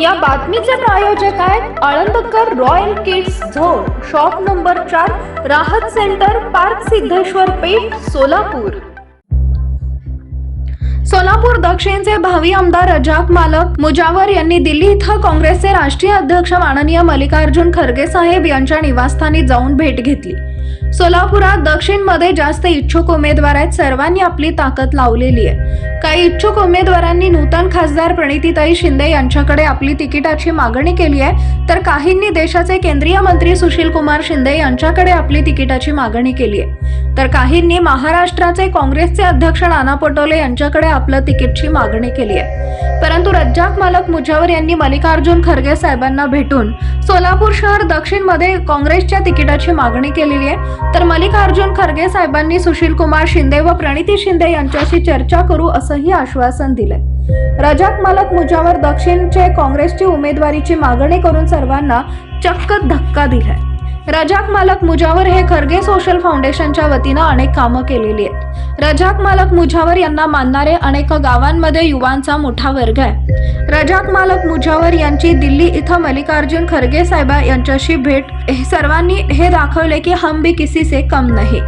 या बातमीचे प्रायोजक आहेत Alandkar royal kids zone shop number चार राहत सेंटर पार्क सिद्धेश्वर पेठ सोलापूर. सोलापूर दक्षिणचे भावी आमदार रजाक मालक मुजावर यांनी दिल्ली इथं काँग्रेसचे राष्ट्रीय अध्यक्ष माननीय मल्लिकार्जुन खरगे साहेब यांच्या निवासस्थानी जाऊन भेट घेतली. सोलापुरात दक्षिणमध्ये जास्त इच्छुक उमेदवार आहेत सर्वांनी आपली ताकद लावलेली आहे. काही इच्छुक उमेदवारांनी नूतन खासदार प्रणितीताई शिंदे यांच्याकडे आपली तिकिटाची मागणी केली आहे तर काहींनी देशाचे केंद्रीय मंत्री सुशील कुमार शिंदे यांच्याकडे आपली तिकिटाची मागणी केली आहे. तर काहींनी महाराष्ट्राचे काँग्रेसचे अध्यक्ष नाना पटोले यांच्याकडे आपलं तिकीटची मागणी केली आहे. परंतु रज्जाक मालक मुजावर यांनी मल्लिकार्जुन खरगे साहेबांना भेटून सोलापूर शहर दक्षिणमध्ये काँग्रेसच्या तिकिटाची मागणी केलेली आहे. तर मल्लिकार्जुन खरगे साहेबांनी सुशील कुमार शिंदे व प्रणिती शिंदे यांच्याशी चर्चा करू असंही आश्वासन दिलंय. रजाक मालक मुजावर दक्षिणचे काँग्रेसची उमेदवारीची मागणी करून सर्वांना चक्क धक्का दिलाय. रजाक मालक मुजावर हे खरगे सोशल फाउंडेशनच्या वतीनं अनेक कामं केलेली आहेत. रजाक मालक मुजावर यांना मानणारे अनेक गावांमध्ये युवांचा मोठा वर्ग आहे. रजाक मालक मुजावर यांची दिल्ली इथं मल्लिकार्जुन खरगे साहेबा यांच्याशी भेट सर्वांनी हे दाखवले की हम भी किसी से कम नाही.